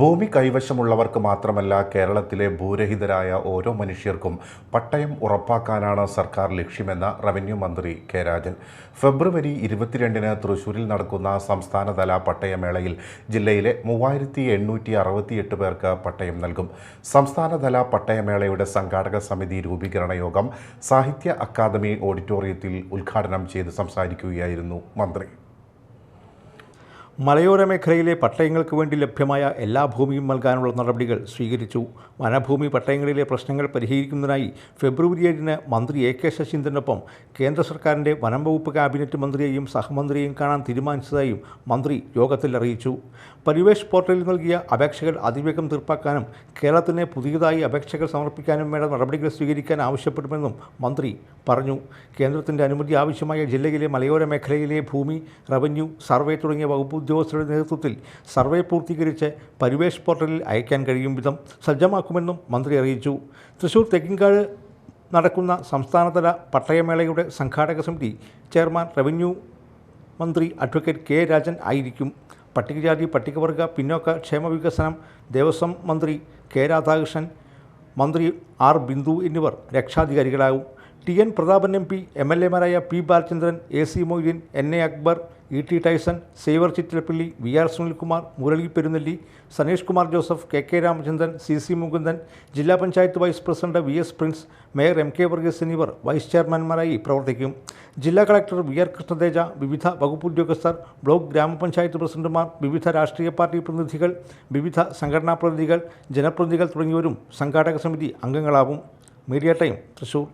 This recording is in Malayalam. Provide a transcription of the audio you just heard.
ഭൂമി കൈവശമുള്ളവർക്ക് മാത്രമല്ല കേരളത്തിലെ ഭൂരഹിതരായ ഓരോ മനുഷ്യർക്കും പട്ടയം ഉറപ്പാക്കാനാണ് സർക്കാർ ലക്ഷ്യമെന്ന റവന്യൂ മന്ത്രി കെ രാജൻ. ഫെബ്രുവരി ഇരുപത്തിരണ്ടിന് തൃശൂരിൽ നടക്കുന്ന സംസ്ഥാനതല പട്ടയമേളയിൽ ജില്ലയിലെ മൂവായിരത്തി എണ്ണൂറ്റി അറുപത്തിയെട്ട് പേർക്ക് പട്ടയം നൽകും. സംസ്ഥാനതല പട്ടയമേളയുടെ സംഘാടക സമിതി രൂപീകരണ യോഗം സാഹിത്യ അക്കാദമി ഓഡിറ്റോറിയത്തിൽ ഉദ്ഘാടനം ചെയ്ത് സംസാരിക്കുകയായിരുന്നു മന്ത്രി. മലയോര മേഖലയിലെ പട്ടയങ്ങൾക്ക് വേണ്ടി ലഭ്യമായ എല്ലാ ഭൂമിയും നൽകാനുള്ള നടപടികൾ സ്വീകരിച്ചു. വനഭൂമി പട്ടയങ്ങളിലെ പ്രശ്നങ്ങൾ പരിഹരിക്കുന്നതിനായി ഫെബ്രുവരി ഏഴിന് മന്ത്രി എ കെ ശശീന്ദ്രനൊപ്പം കേന്ദ്ര സർക്കാരിന്റെ വനം വകുപ്പ് ക്യാബിനറ്റ് മന്ത്രിയെയും സഹമന്ത്രിയെയും കാണാൻ തീരുമാനിച്ചതായും മന്ത്രി യോഗത്തിൽ അറിയിച്ചു. പരിവേഷ് പോർട്ടലിൽ നൽകിയ അപേക്ഷകൾ അതിവേഗം തീർപ്പാക്കാനും കേരളത്തിന് പുതിയതായി അപേക്ഷകൾ സമർപ്പിക്കാനും വേണ്ട നടപടികൾ സ്വീകരിക്കാൻ ആവശ്യപ്പെടുമെന്നും മന്ത്രി പറഞ്ഞു. കേന്ദ്രത്തിന്റെ അനുമതി ആവശ്യമായ ജില്ലയിലെ മലയോര മേഖലയിലെ ഭൂമി റവന്യൂ സർവേ തുടങ്ങിയ വകുപ്പ് ഉദ്യോഗസ്ഥരുടെ നേതൃത്വത്തിൽ സർവേ പൂർത്തീകരിച്ച് പരിവേഷ് പോർട്ടലിൽ അയക്കാൻ കഴിയും വിധം സജ്ജമാക്കുമെന്നും മന്ത്രി അറിയിച്ചു. തൃശൂർ തെക്കിൻകാട് നടക്കുന്ന സംസ്ഥാനതല പട്ടയമേളയുടെ സംഘാടക സമിതി ചെയർമാൻ റവന്യൂ മന്ത്രി അഡ്വക്കേറ്റ് കെ രാജൻ ആയിരിക്കും. പട്ടികജാതി പട്ടികവർഗ പിന്നോക്ക ക്ഷേമ വികസനം ദേവസ്വം മന്ത്രി കെ രാധാകൃഷ്ണൻ മന്ത്രി ആർ ബിന്ദു എന്നിവർ രക്ഷാധികാരികളാകും. T N Prathapan M P M L എമാരായ P Balachandran A C Moideen N A Akbar E T Tyson Xavier Chittilappilly V R Sunilkumar Murali Perunnelly Saneesh Kumar Joseph K K Ramachandran C C Mukundan ജില്ലാ panchayat vice president V S Prince mayor M K Varghese എന്നിവർ വൈസ് ചെയർമാൻമാരായി പ്രവർത്തിക്കും. ജില്ലാ കളക്ടർ വി ആർ കൃഷ്ണതേജ വിവിധ വകുപ്പ് ഉദ്യോഗസ്ഥർ ബ്ലോക്ക് ഗ്രാമപഞ്ചായത്ത് പ്രസിഡന്റുമാർ വിവിധ രാഷ്ട്രീയ പാർട്ടി പ്രതിനിധികൾ വിവിധ സംഘടനാ പ്രതിനിധികൾ ജനപ്രതിനിധികൾ തുടങ്ങിയവരും സംഘാടക സമിതി അംഗങ്ങളാവും. Media time Thrissur.